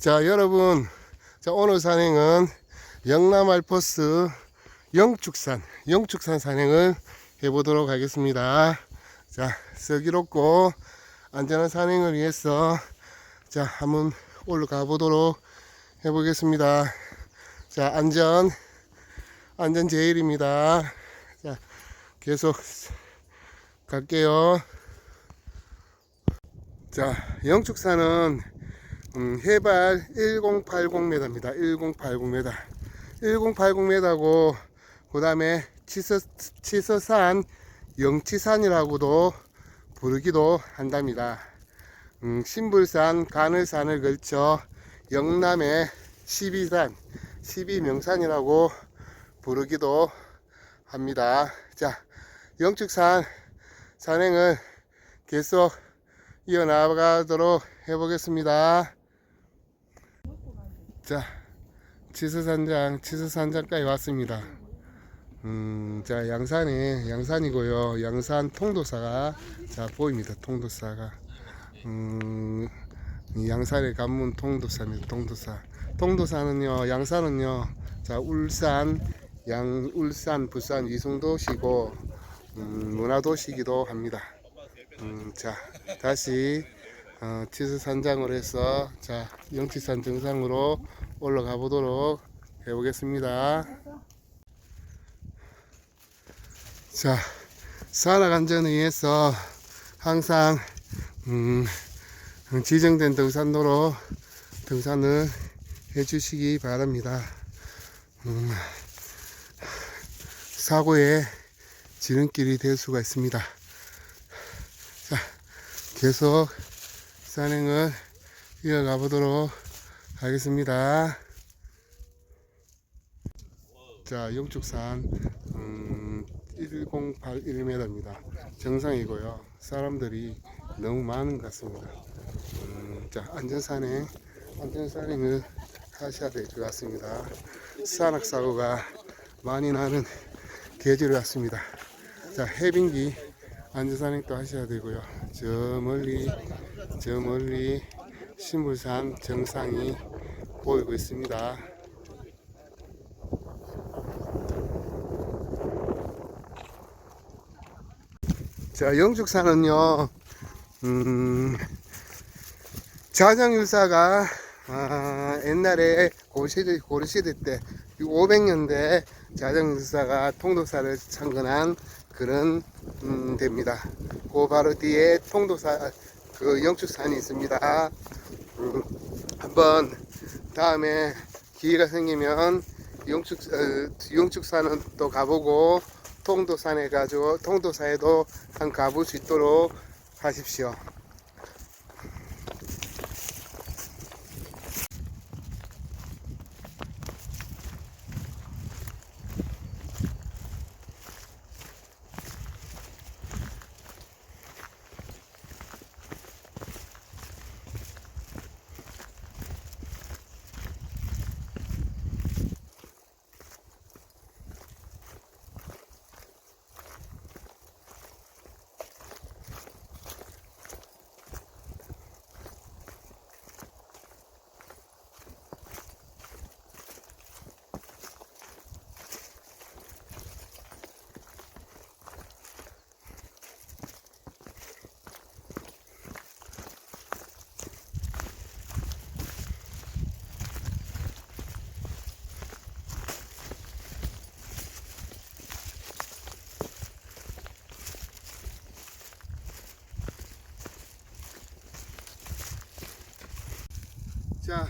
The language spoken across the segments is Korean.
자, 여러분. 자, 오늘 산행은 영남 알퍼스 영축산, 영축산 산행을 해보도록 하겠습니다. 자, 슬기롭고 안전한 산행을 위해서 자, 한번 올라가 보도록 해보겠습니다. 자, 안전, 안전 제일입니다. 자, 계속 갈게요. 자, 영축산은 음, 해발 1080m입니다. 1080m. 1080m고 그 다음에 치서, 치서산 영치산이라고도 부르기도 한답니다. 음, 신불산, 가늘산을 걸쳐 영남의 12산, 12명산이라고 부르기도 합니다. 자, 영축산 산행을 계속 이어나가도록 해보겠습니다. 자, 치수산장, 치수산장까지 왔습니다. 음, 자, 양산에, 양산이고요. 양산 통도사가, 자, 보입니다. 통도사가. 음, 이 양산의 관문 통도사입니다. 통도사. 통도사는요, 양산은요, 자, 울산, 양, 울산, 부산, 이송도시고, 음, 문화도시기도 합니다. 음, 자, 다시 어, 치수산장으로 해서 자 영치산 정상으로 올라가 보도록 해보겠습니다. 자, 안전을 위해서 항상 음, 지정된 등산로로 등산을 해주시기 바랍니다. 음, 사고의 지름길이 될 수가 있습니다. 자, 계속 산행을 이어가 보도록 하겠습니다. 자, 영축산 음, 1081m입니다. 정상이고요. 사람들이 너무 많은 것 같습니다. 음, 자, 안전산행, 안전산행을 하셔야 될 것 같습니다. 산악사고가 많이 나는 계절이 왔습니다. 자, 해빙기 안전산행도 하셔야 되고요. 저 멀리, 저 멀리 신불산 정상이 보이고 있습니다. 자, 영축산은요, 음, 자정율사가 아, 옛날에 고시대, 고려시대 때 500년대 자정율사가 통도사를 창건한 그런 음, 됩니다. 그 바로 뒤에 통도사 그 영축산이 있습니다. 음, 한번 다음에 기회가 생기면 영축 어, 영축산은 또 가보고 통도산에 가지고 통도사에도 한 가볼 수 있도록 하십시오. 자,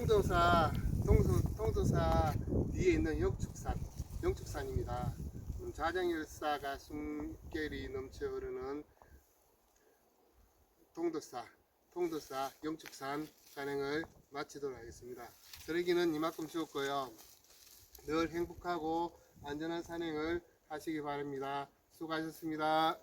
통도사, 통도, 통도사 뒤에 있는 영축산, 영축산입니다. 음, 자정열사가 숨결이 넘쳐 흐르는 통도사, 통도사 영축산 산행을 마치도록 하겠습니다. 쓰레기는 이만큼 주었고요. 늘 행복하고 안전한 산행을 하시기 바랍니다. 수고하셨습니다.